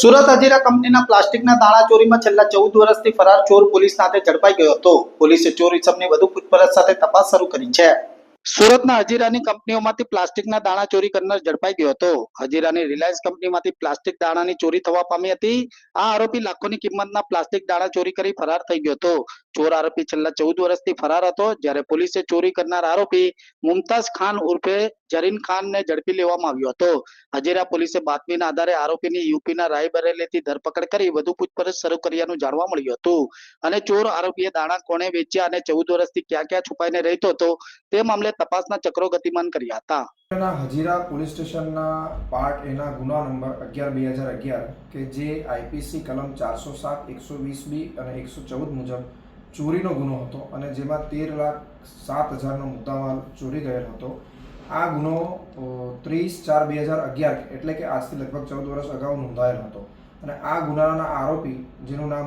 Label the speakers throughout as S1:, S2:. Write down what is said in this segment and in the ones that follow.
S1: સુરત અજીરા કંપનીના પ્લાસ્ટિકના દાણા ચોરીમાં છેલ્લા ચૌદ વર્ષથી ફરાર ચોર પોલીસ સાથે ઝડપાઈ ગયો હતો. પોલીસે ચોર ઇસમની વધુ પૂછપરછ સાથે તપાસ શરૂ કરી છે. સુરતના હજીરાની કંપનીઓમાંથી પ્લાસ્ટિકના દાણા ચોરી કરનાર ઝડપાઈ ગયો હતો. હજીરાની રિલાયન્સ કંપનીમાંથી પ્લાસ્ટિક દાણાની ચોરી થવા પામી હતી. આ આરોપી લાખોની કિંમતના પ્લાસ્ટિક દાણા ચોરી કરી ફરાર થઈ ગયો હતો. ચોર આરોપી છેલ્લા ચૌદ વર્ષથી ફરાર હતો. જ્યારે પોલીસે ચોરી કરનાર આરોપી મુમતાઝ ખાન ઉર્ફે જરીન ખાનને ઝડપી લેવામાં આવ્યો હતો. હજીરા પોલીસે બાતમીના આધારે આરોપીની યુપીના રાયબરેલીથી ધરપકડ કરી વધુ પૂછપરછ શરૂ કર્યાનું જાણવા મળ્યું હતું. અને ચોર આરોપીએ દાણા કોણે વેચ્યા અને ચૌદ વર્ષથી ક્યાં ક્યાં છુપાઈને રહેતો હતો તે મામલે તપાસના ચક્રો ગતિમાન કર્યા હતા.
S2: હજીરા પોલીસ સ્ટેશનના પાર્ટ એના ગુના નંબર અગિયાર, બે હજાર અગિયાર કે જે આઈપીસી કલમ ચારસો સાત, એકસો વીસ બી અને એકસો ચૌદ મુજબ ચોરીનો ગુનો હતો અને જેમાં તેર લાખ સાત હજારનો મુદ્દામાલ ચોરી ગયેલ હતો. આ ગુનો ત્રીસ ચાર બે હજાર અગિયાર એટલે કે આજથી લગભગ ચૌદ વર્ષ અગાઉ નોંધાયેલ હતો. અને આ ગુનાના આરોપી, જેનું નામ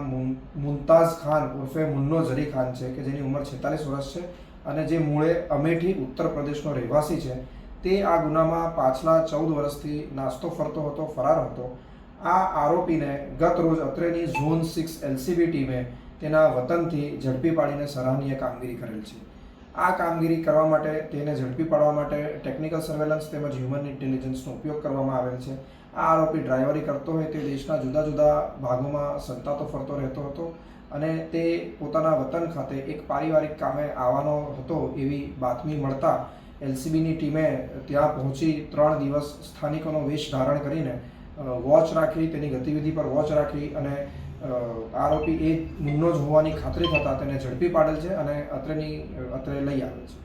S2: મુમતાઝ ખાન ઉર્ફે મુન્નો ઝરી ખાન છે, કે જેની ઉંમર છેતાલીસ વર્ષ છે, અને જે મૂળે અમેઠી ઉત્તર પ્રદેશનો રહેવાસી છે, તે આ ગુનામાં પાછલા ચૌદ વર્ષથી નાસ્તો ફરતો હતો, ફરાર હતો. આ આરોપીને ગત રોજ અત્રેની ઝોન સિક્સ એલસીબી ટીમે તેના વતનથી ઝડપી પાડીને સરાહનીય કામગીરી કરેલ છે. આ કામગીરી કરવા માટે તેને ઝડપી પાડવા માટે ટેકનિકલ સર્વેલન્સ તેમજ હ્યુમન ઇન્ટેલિજન્સનો ઉપયોગ કરવામાં આવેલ છે. આ આરોપી ડ્રાઈવરી કરતો હોય તે દેશના જુદા જુદા ભાગોમાં સંતાતો ફરતો રહેતો હતો અને તે પોતાના વતન ખાતે એક પારિવારિક કામે આવવાનો હતો એવી બાતમી મળતા એલસીબીની ટીમે ત્યાં પહોંચી ત્રણ દિવસ સ્થાનિકોનો વેશ ધારણ કરીને વોચ રાખી, તેની ગતિવિધિ પર વોચ રાખી અને આરોપી એ મુન્નો જ હોવાની ખાતરી થતાં તેને ઝડપી પાડેલ છે અને અત્રેની, અત્રે લઈ આવે છે.